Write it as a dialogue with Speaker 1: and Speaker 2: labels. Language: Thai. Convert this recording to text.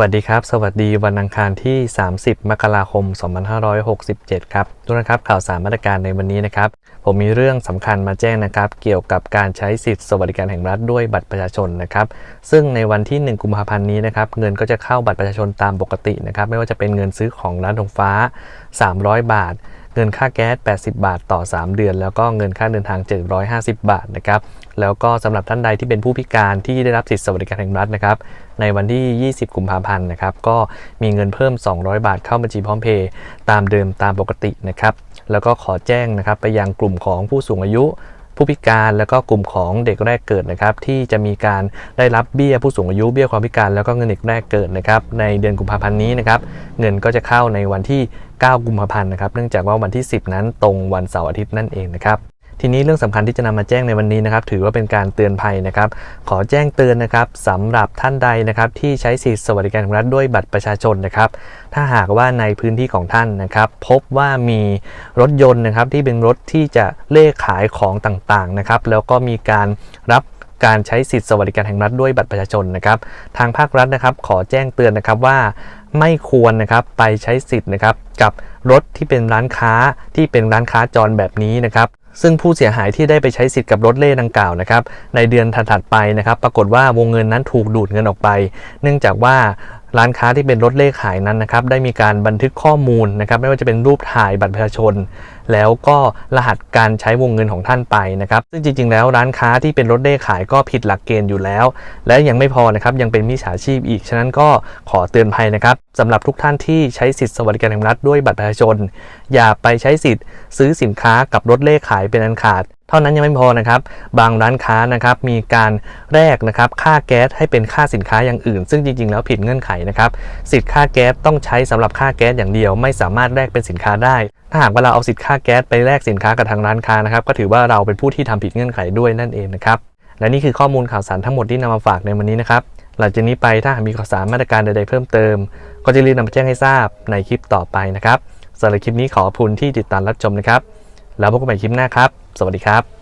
Speaker 1: วัสดีครับ สวัสดีวันอังคารที่ 30 มกราคม 2567 ครับทุกท่านครับข่าวสารมาตรการในวันนี้นะครับ ผมมีเรื่องสำคัญมาแจ้งนะครับ เกี่ยวกับการใช้สิทธิสวัสดิการแห่งรัฐด้วยบัตรประชาชนนะครับ ซึ่งในวันที่ 1 กุมภาพันธ์นี้นะครับ เงินก็จะเข้าบัตรประชาชนตามปกตินะครับ ไม่ว่าจะเป็นเงินซื้อของร้านทงฟ้า 300 บาท เงินค่าแก๊ส 80 บาทต่อ 3 เดือน แล้วก็เงินค่าเดินทาง 750 บาทนะครับ แล้วก็สำหรับท่านใดที่เป็นผู้พิการที่ได้รับสิทธิสวัสดิการแห่งรัฐนะครับ ในวันที่ 20 กุมภาพันธ์นะครับ ก็มีเงินเพิ่ม 200 บาทเข้าบัญชีพร้อมเพย์ตามเดิมตามปกตินะครับ แล้วก็ขอแจ้งนะครับไปยังกลุ่มของผู้สูงอายุ ผู้พิการแล้วก็กลุ่มของเด็กแรกเกิดนะครับที่จะมีการได้รับเบี้ยผู้สูงอายุเบี้ยความพิการแล้วก็เงินเด็กแรกเกิดนะครับในเดือนกุมภาพันธ์นี้นะครับเงินก็จะเข้าในวันที่ 9 กุมภาพันธ์นะครับเนื่องจากว่าวันที่ 10 นั้นตรงวันเสาร์อาทิตย์นั่นเองนะครับ ทีนี้เรื่องสำคัญที่จะนำมาแจ้งในวันนี้นะครับ ถือว่าเป็นการเตือนภัยนะครับ ขอแจ้งเตือนนะครับสำหรับท่านใดนะครับ ที่ใช้สิทธิสวัสดิการของรัฐด้วยบัตรประชาชนนะครับ ถ้าหากว่าในพื้นที่ของท่านนะครับ พบว่ามีรถยนต์นะครับที่เป็นรถที่จะเล่ขายของต่างๆนะครับ แล้วก็มีการรับการใช้สิทธิสวัสดิการแห่งรัฐด้วยบัตรประชาชนนะครับ ทางภาครัฐนะครับ ขอแจ้งเตือนนะครับว่าไม่ควรนะครับไปใช้สิทธิ์นะครับกับรถที่เป็นร้านค้าที่เป็นร้านค้าจรแบบนี้นะครับ ซึ่งผู้เสียหายที่ได้ไปใช้สิทธิ์กับรถเล่ดังกล่าวนะครับในเดือนถัดๆไปนะครับ ปรากฏว่าวงเงินนั้นถูกดูดเงินออกไป เนื่องจากว่า ร้านค้าที่เป็นรถเล่ขายนั้นนะครับได้มีการบันทึกข้อมูลนะครับไม่ว่าจะเป็นรูปถ่ายบัตรประชาชน แล้วก็รหัสการใช้วงเงินของท่านไปนะครับซึ่งจริง ๆ แล้วร้านค้าที่เป็นรถเล่ขายก็ผิดหลักเกณฑ์อยู่แล้ว และยังไม่พอนะครับยังเป็นมิจฉาชีพอีก ฉะนั้นก็ขอเตือนภัยนะครับสำหรับทุกท่านที่ใช้สิทธิสวัสดิการแห่งรัฐด้วยบัตรประชาชน อย่าไปใช้สิทธิ์ซื้อสินค้ากับรถเล่ขายเป็นอันขาดเท่านั้นยังไม่พอนะครับ บางร้านค้านะครับมีการแลกนะครับค่าแก๊สให้เป็นค่าสินค้าอย่างอื่น ซึ่งจริงๆ แล้วผิดเงื่อนไขนะครับสิทธิ์ค่าแก๊สต้องใช้สำหรับค่าแก๊สอย่างเดียว ไม่สามารถแลกเป็นสินค้าได้ ถ้าหากว่าเราเอาสิทธิ์ค่าแก๊สไปแลกสินค้ากับทางร้านค้านะครับก็ถือว่าเราเป็นผู้ที่ทำผิดเงื่อนไขด้วยนั่นเองนะครับและนี่คือข้อมูลข่าวสารทั้งหมดที่นำมาฝากในวันนี้นะครับหลังจากนี้ไปถ้าหากมีข่าวสารมาตรการใดๆเพิ่มเติม ก็จะรีบนำมาแจ้งให้ทราบในคลิปต่อไปนะครับสำหรับคลิปนี้ขอบคุณที่ติดตามรับชมนะครับแล้วพบกันใหม่คลิปหน้าครับ สวัสดีครับ